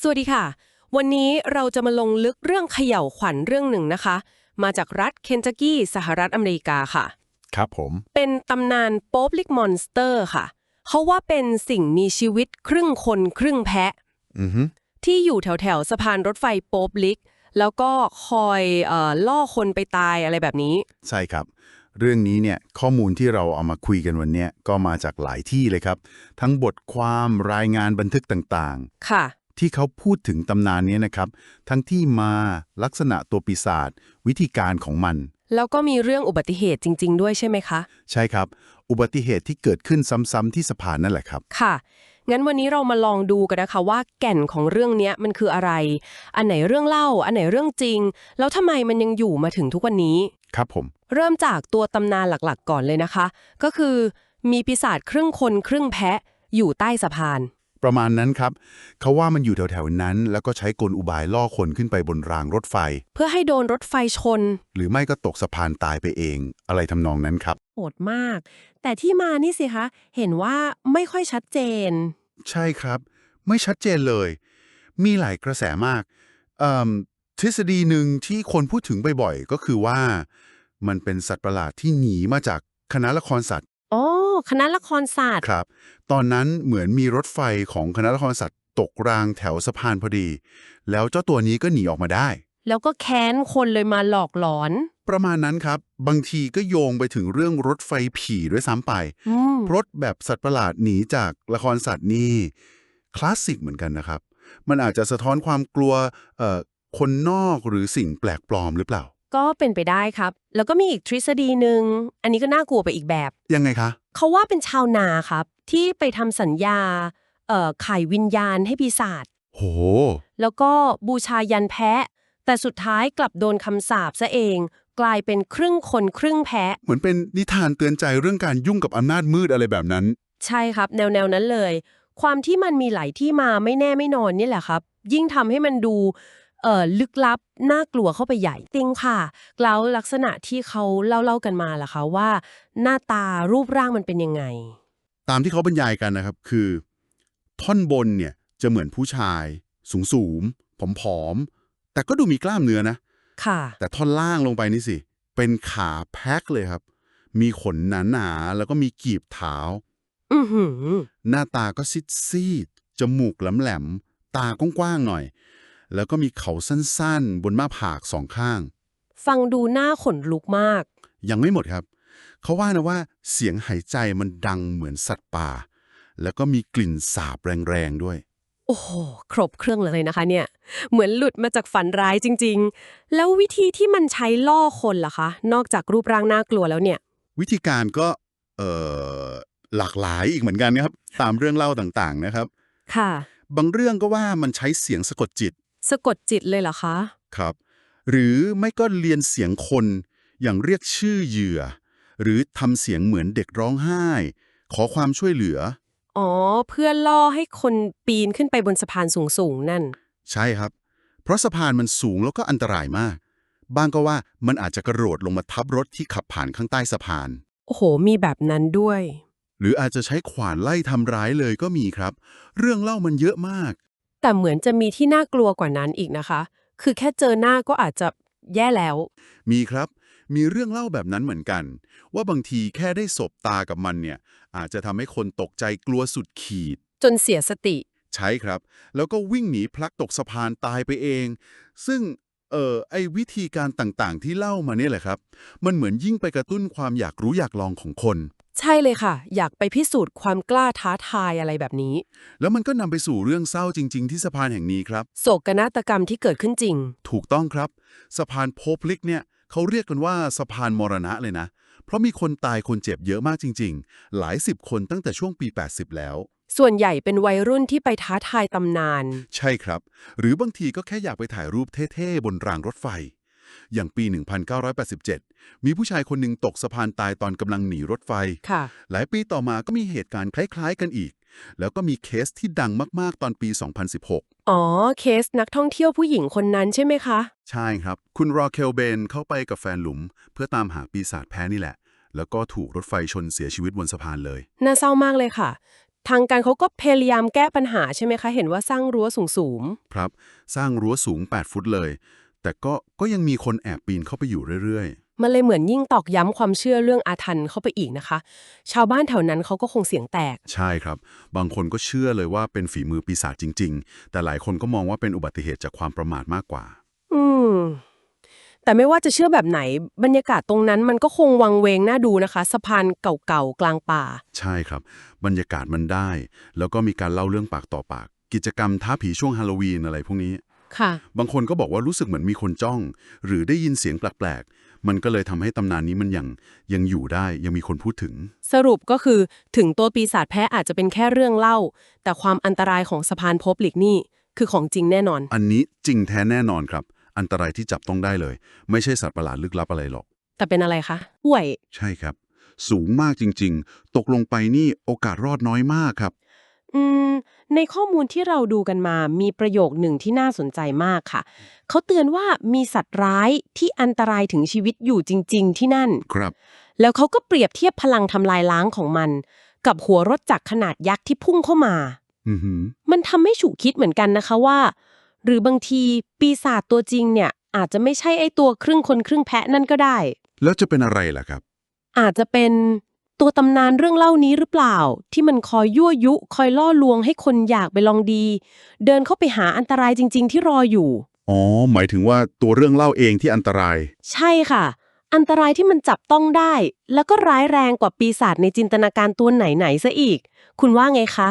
สวัสดีค่ะ วันนี้เราจะมาลงลึกเรื่องเขย่าวขวัญเรื่องหนึ่งนะคะ มาจากรัฐเคนทักกี้สหรัฐอเมริกาค่ะ ครับผม เป็นตำนานโป๊บลิกมอนสเตอร์ค่ะ เขาว่าเป็นสิ่งมีชีวิตครึ่งคนครึ่งแพะ อือฮึที่อยู่แถวแถวๆสะพานรถไฟโป๊บลิก แล้วก็คอยเอ่อล่อคนไปตายอะไรแบบนี้ ใช่ครับ เรื่องนี้เนี่ยข้อมูลที่เราเอามาคุยกันวันเนี้ยก็มาจากหลายที่เลยครับ ทั้งบทความรายงานบันทึกต่างค่ะๆ ที่เขาพูดถึงตำนานเนี้ยนะครับ ทั้งที่มาลักษณะตัวปีศาจวิธีการของมัน แล้วก็มีเรื่องอุบัติเหตุจริง ๆ ด้วยใช่ไหมคะ ใช่ครับ อุบัติเหตุที่เกิดขึ้นซ้ำๆที่สะพานนั่นแหละครับ ค่ะ งั้นวันนี้เรามาลองดูกันนะคะว่าแก่นของเรื่องเนี้ยมันคืออะไร อันไหนเรื่องเล่า อันไหนเรื่องจริง แล้วทำไมมันยังอยู่มาถึงทุกวันนี้ ครับผม เริ่มจากตัวตำนานหลักๆ ก่อนเลยนะคะ ก็คือ มีปีศาจครึ่งคนครึ่งแพะอยู่ใต้สะพาน ประมาณนั้นครับ เขาว่ามันอยู่แถวๆนั้น แล้วก็ใช้กลอุบายล่อคนขึ้นไปบนรางรถไฟ เพื่อให้โดนรถไฟชน หรือไม่ก็ตกสะพานตายไปเอง อะไรทำนองนั้นครับ โหดมาก แต่ที่มานี่สิคะ เห็นว่าไม่ค่อยชัดเจน ใช่ครับ ไม่ชัดเจนเลย มีหลายกระแสมากเอิ่มทฤษฎีหนึ่งที่คนพูดถึงบ่อยๆ ก็คือว่า มันเป็นสัตว์ประหลาดที่หนีมาจากคณะละครสัตว์ อ๋อคณะละครศาสตร์ ครับ ตอนนั้นเหมือนมีรถไฟของคณะละครสัตว์ตกรางแถวสะพานพอดี แล้วเจ้าตัวนี้ก็หนีออกมาได้ แล้วก็แค้นคนเลยมาหลอกหลอน ประมาณนั้นครับ บางทีก็โยงไปถึงเรื่องรถไฟผีด้วยซ้ำไป อืม รถแบบสัตว์ประหลาดหนีจากละครสัตว์นี่คลาสสิกเหมือนกันนะครับ มันอาจจะสะท้อนความกลัวเอ่อคนนอกหรือสิ่งแปลกปลอมหรือเปล่า ก็เป็นไปได้ครับ แล้วก็มีอีกทฤษฎีหนึ่งอันนี้ก็น่ากลัวไปอีกแบบ ยังไงคะ เขาว่าเป็นชาวนาครับ ที่ไปทำสัญญาเอ่อขายวิญญาณให้ปีศาจโห แล้วก็บูชายันแพะ แต่สุดท้ายกลับโดนคำสาปซะเอง กลายเป็นครึ่งคนครึ่งแพะ เหมือนเป็นนิทานเตือนใจเรื่องการยุ่งกับอำนาจมืดอะไรแบบนั้น ใช่ครับ แนวแนวนั้นเลย ความที่มันมีหลายที่มาไม่แน่ไม่นอนนี่แหละครับ ยิ่งทำให้มันดู เอ่อลึกลับน่ากลัวเข้าไปใหญ่จริงค่ะแล้วลักษณะที่เขาเล่าเล่าๆกันมาล่ะคะว่า หน้าตารูปร่างมันเป็นยังไง ตามที่เขาบรรยายกันนะครับคือ ท่อนบนเนี่ยจะเหมือนผู้ชาย สูงสูงผอมผอมๆแต่ก็ดูมีกล้ามเนื้อนะค่ะ แต่ท่อนล่างลงไปนี่สิ เป็นขาแพ็คเลยครับ มีขนหนาๆแล้วก็มีกีบเท้าอือหือหน้าตาก็ซีดซีดๆจมูกแหลมๆตากว้างๆหน่อย แล้วก็มีเขาสั้นๆ บนหน้าผากสองข้าง ฟังดูหน้าขนลุกมาก ยังไม่หมดครับ เขาว่านะว่าเสียงหายใจมันดังเหมือนสัตว์ป่า แล้วก็มีกลิ่นสาบแรงๆด้วย โอ้โห ครบเครื่องเลยนะคะเนี่ย เหมือนหลุดมาจากฝันร้ายจริง ๆ แล้ววิธีที่มันใช้ล่อคนล่ะคะ นอกจากรูปร่างน่ากลัวแล้วเนี่ย วิธีการก็เอ่อหลากหลายอีกเหมือนกันครับ ตามเรื่องเล่าต่างๆนะครับ ค่ะ บางเรื่องก็ว่ามันใช้เสียงสะกดจิต สะกดจิตเลยเหรอคะ ครับ หรือไม่ก็เรียนเสียงคนอย่างเรียกชื่อเหยื่อ หรือทำเสียงเหมือนเด็กร้องไห้ ขอความช่วยเหลือ อ๋อ เพื่อล่อให้คนปีนขึ้นไปบนสะพานสูงๆนั่น ใช่ครับ เพราะสะพานมันสูงแล้วก็อันตรายมาก บางก็ว่ามันอาจจะกระโดดลงมาทับรถที่ขับผ่านข้างใต้สะพาน โอ้โห มีแบบนั้นด้วย หรืออาจจะใช้ขวานไล่ทำร้ายเลยก็มีครับ เรื่องเล่ามันเยอะมาก แต่เหมือนจะมีที่น่ากลัวกว่านั้นอีกนะคะ คือแค่เจอหน้าก็อาจจะแย่แล้ว มีครับ มีเรื่องเล่าแบบนั้นเหมือนกัน ว่าบางทีแค่ได้สบตากับมันเนี่ย อาจจะทำให้คนตกใจกลัวสุดขีด จนเสียสติ ใช่ครับ แล้วก็วิ่งหนีพลักตกสะพานตายไปเอง ซึ่งเอ่อไอ้วิธีการต่างๆ ที่เล่ามาเนี่ยแหละครับ มันเหมือนยิ่งไปกระตุ้นความอยากรู้อยากลองของคน ใช่เลยค่ะ อยากไปพิสูจน์ความกล้าท้าทายอะไรแบบนี้ แล้วมันก็นำไปสู่เรื่องเศร้าจริง ๆ ที่สะพานแห่งนี้ครับ โศกนาฏกรรมที่เกิดขึ้นจริง ถูกต้องครับ สะพานโพพลิกเนี่ยเขาเรียกกันว่าสะพานมรณะเลยนะ เพราะมีคนตายคนเจ็บเยอะมากจริง ๆ หลายสิบคนตั้งแต่ช่วงปี 80 แล้ว ส่วนใหญ่เป็นวัยรุ่นที่ไปท้าทายตำนาน ใช่ครับ หรือบางทีก็แค่อยากไปถ่ายรูปเท่ๆบนรางรถไฟ อย่างปี 1987 มีผู้ชายคนหนึ่งตกสะพานตายตอนกำลังหนีรถไฟค่ะหลายปีต่อมาก็มีเหตุการณ์คล้าย ๆ กันอีก แล้วก็มีเคสที่ดังมาก ๆ ตอนปี 2016อ๋อ เคสนักท่องเที่ยวผู้หญิงคนนั้นใช่ไหมคะ ใช่ครับ คุณรอเคลเบนเข้าไปกับแฟนหลุม เพื่อตามหาปีศาจแพ้นี่แหละ แล้วก็ถูกรถไฟชนเสียชีวิตบนสะพานเลย น่าเศร้ามากเลยค่ะ ทางการเขาก็พยายามแก้ปัญหาใช่ไหมคะ เห็นว่าสร้างรั้วสูงครับ สร้างรั้วสูง 8 ฟุตเลย แต่ก็ก็ยังมีคนแอบปีนเข้าไปอยู่เรื่อยๆมันเลยเหมือนยิ่งตอกย้ำความเชื่อเรื่องอาถรรพ์เข้าไปอีกนะคะ ชาวบ้านแถวนั้นเขาก็คงเสียงแตก ๆ ใช่ครับ บางคนก็เชื่อเลยว่าเป็นฝีมือปีศาจจริง ๆ แต่หลายคนก็มองว่าเป็นอุบัติเหตุจากความประมาทมากกว่า อืม แต่ไม่ว่าจะเชื่อแบบไหน บรรยากาศตรงนั้นมันก็คงวังเวงน่าดูนะคะ สะพานเก่าๆ กลางป่า ใช่ครับ บรรยากาศมันได้ แล้วก็มีการเล่าเรื่องปากต่อปาก กิจกรรมท้าผีช่วงฮาโลวีนอะไรพวกนี้ ค่ะ บางคนก็บอกว่ารู้สึกเหมือนมีคนจ้อง หรือได้ยินเสียงแปลกๆ มันก็เลยทำให้ตำนานนี้มันยังยังอยู่ได้ยังมีคนพูดถึง สรุปก็คือถึงตัวปีศาจแพ้อาจจะเป็นแค่เรื่องเล่า แต่ความอันตรายของสะพานพบหลีกนี่คือของจริงแน่นอน อันนี้จริงแท้แน่นอนครับ อันตรายที่จับต้องได้เลย ไม่ใช่สัตว์ประหลาดลึกลับอะไรหรอก แต่เป็นอะไรคะป่วย ใช่ครับ สูงมากจริง ๆ ตกลงไปนี่โอกาสรอดน้อยมากครับ อืม ในข้อมูลที่เราดูกันมามีประโยคหนึ่งที่น่าสนใจมากค่ะ เขาเตือนว่ามีสัตว์ร้ายที่อันตรายถึงชีวิตอยู่จริง ๆ ที่นั่น ครับ แล้วเขาก็เปรียบเทียบพลังทำลายล้างของมัน กับหัวรถจักรขนาดยักษ์ที่พุ่งเข้ามา อือหือมันทำให้ฉุกคิดเหมือนกันนะคะว่า หรือบางทีปีศาจตัวจริงเนี่ย อาจจะไม่ใช่ไอตัวครึ่งคนครึ่งแพะนั่นก็ได้ แล้วจะเป็นอะไรล่ะครับ อาจจะเป็น ตัวตำนานเรื่องเล่านี้หรือเปล่า ที่มันคอยยั่วยุ คอยล่อลวงให้คนอยากไปลองดี เดินเข้าไปหาอันตรายจริง ๆ ที่รออยู่ อ๋อ หมายถึงว่าตัวเรื่องเล่าเองที่อันตราย ใช่ค่ะ อันตรายที่มันจับต้องได้ แล้วก็ร้ายแรงกว่าปีศาจในจินตนาการตัวไหนๆซะอีก คุณว่าไงคะ